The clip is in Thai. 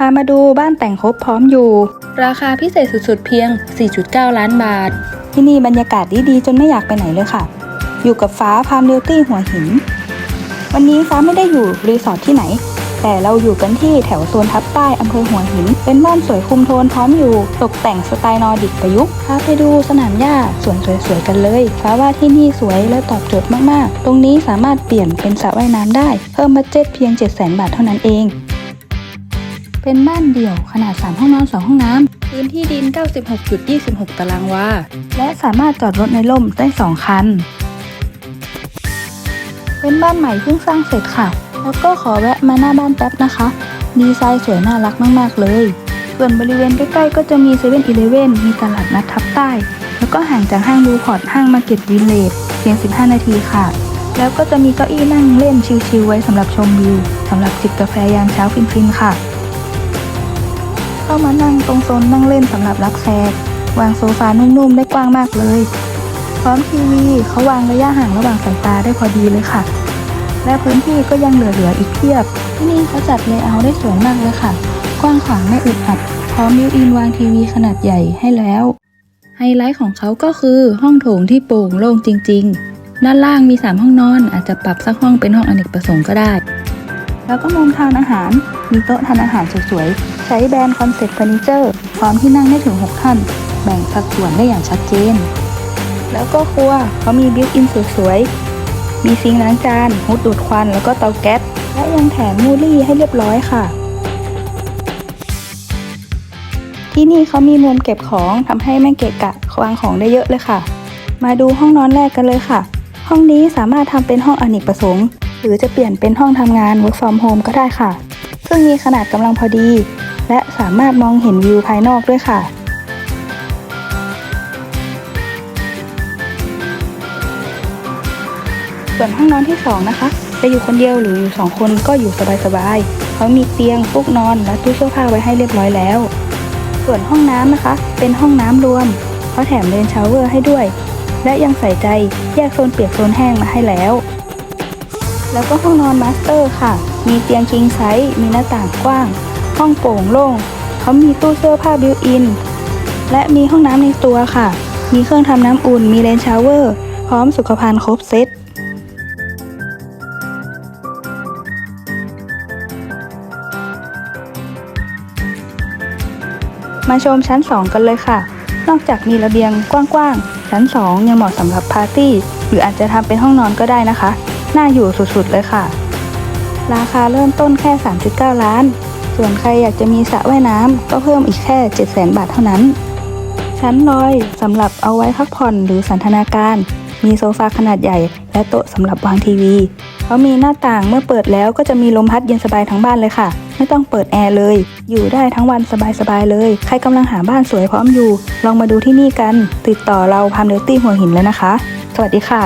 พามาดูบ้านแต่งครบพร้อมอยู่ ราคาพิเศษสุดๆเพียง 4.9 ล้านบาท ที่นี่บรรยากาศดีๆจนไม่อยากไปไหนเลยค่ะ อยู่กับฟ้าพามเรียลตี้หัวหิน วันนี้ฟ้าไม่ได้อยู่รีสอร์ทที่ไหน แต่เราอยู่กันที่แถวโซนทับใต้อำเภอหัวหิน เป็นบ้านสวยคุมโทนพร้อมอยู่ ตกแต่งสไตล์นอร์ดิกประยุกต์พาไปดูสนามหญ้าสวนสวยๆกันเลยฟ้าว่าที่นี่สวยและตอบโจทย์มากๆ ตรงนี้สามารถเปลี่ยนเป็นสระว่ายน้ำได้ เพิ่มบัดเจ็ตเพียง 700,000 บาทเท่านั้นเอง เป็นบ้านเดี่ยวขนาด 3 ห้องนอน 2 ห้องน้ำพื้นที่ดิน 96.26 ตารางวา และสามารถจอดรถในร่มได้ 2 คัน เป็นบ้านใหม่เพิ่งสร้างเสร็จค่ะ แล้วก็ขอแวะมาหน้าบ้านแป๊บนะคะ ดีไซน์สวยน่ารักมากๆเลยส่วนบริเวณใกล้ๆก็จะมีเซเว่นอีเลเว่นมีตลาดนัดทับใต้ แล้วก็ห่างจากห้างดูพอร์ตห้างมาร์เก็ตวิลเลจเพียง 15 นาทีค่ะ แล้วก็จะมีเก้าอี้นั่งเล่นชิลๆไว้สำหรับชมวิวสำหรับจิบกาแฟยามเช้าฟินๆค่ะ เข้ามานั่งตรงโซนนั่งเล่นสำหรับรับแขกวางโซฟานุ่มๆได้กว้างมากเลย พร้อมทีวีเขาวางระยะห่างระหว่างสายตาได้พอดีเลยค่ะ และพื้นที่ก็ยังเหลือๆอีกเพียบ ที่นี่เขาจัดเลเยอร์ได้สวยมากเลยค่ะ กว้างขวางไม่อึดอัด พร้อมบิวอินวางทีวีขนาดใหญ่ให้แล้ว ไฮไลท์ของเขาก็คือห้องโถงที่โปร่งโล่งจริง ๆ ด้านล่างมี 3 ห้องนอน อาจจะปรับสักห้องเป็นห้องอเนกประสงค์ก็ได้ แล้วก็มุมทานอาหาร มีโต๊ะทานอาหารสวยๆ ใช้แบรนด์คอนเซ็ปต์เฟอร์นิเจอร์พร้อมที่นั่งได้ถึง6ท่านแบ่งสัดส่วนได้อย่างชัดเจน แล้วก็ครัวเขามีบิวอินสวยๆ มีซิงค์ล้างจานฮุดดูดควันแล้วก็เตาแก๊สและยังแถมมูลี่ให้เรียบร้อยค่ะ ที่นี่เขามีมุมเก็บของทำให้ไม่เกะกะวางของได้เยอะเลยค่ะ มาดูห้องนอนแรกกันเลยค่ะ ห้องนี้สามารถทำเป็นห้องอเนกประสงค์ หรือจะเปลี่ยนเป็นห้องทำงาน work from home ก็ได้ค่ะซึ่งมีขนาดกำลังพอดี และสามารถมองเห็นวิวภายนอกด้วยค่ะ ส่วนห้องนอนที่ 2 นะคะ จะอยู่คนเดียวหรืออยู่ 2 คนก็อยู่สบายๆเขามีเตียงฟูกนอนและตู้เสื้อผ้าไว้ให้เรียบร้อยแล้ว ส่วนห้องน้ำนะคะ เป็นห้องน้ำรวมเขาแถมเลนชาวเวอร์ให้ด้วย และยังใส่ใจแยกโซนเปียกโซนแห้งมาให้แล้วแล้วก็ห้องนอนมาสเตอร์ค่ะ มีเตียงคิงไซส์ มีหน้าต่างกว้าง ห้องโปร่งโล่งเขามีตู้เสื้อผ้าบิวอิน และมีห้องน้ำในตัวค่ะ มีเครื่องทำน้ำอุ่น มีเลนชาวเวอร์ พร้อมสุขภัณฑ์ครบเซตมาชมชั้น 2 กันเลยค่ะ นอกจากมีระเบียงกว้างๆ ชั้น 2 ยังเหมาะสำหรับปาร์ตี้ หรืออาจจะทำเป็นห้องนอนก็ได้นะคะ น่าอยู่สุดๆเลยค่ะ ราคาเริ่มต้นแค่ 3.9 ล้าน ส่วนใครอยากจะมีสระว่ายน้ำก็เพิ่มอีกแค่ 700,000 บาทเท่านั้น ชั้นลอยสำหรับเอาไว้พักผ่อนหรือสันทนาการ มีโซฟาขนาดใหญ่ และโต๊ะสำหรับวางทีวีเขามีหน้าต่างเมื่อเปิดแล้วก็จะมีลมพัดเย็นสบายทั้งบ้านเลยค่ะ ไม่ต้องเปิดแอร์เลย อยู่ได้ทั้งวันสบายๆเลย ใครกำลังหาบ้านสวยพร้อมอยู่ ลองมาดูที่นี่กัน ติดต่อเราพามเดลตี้หัวหินแล้วนะคะ สวัสดีค่ะ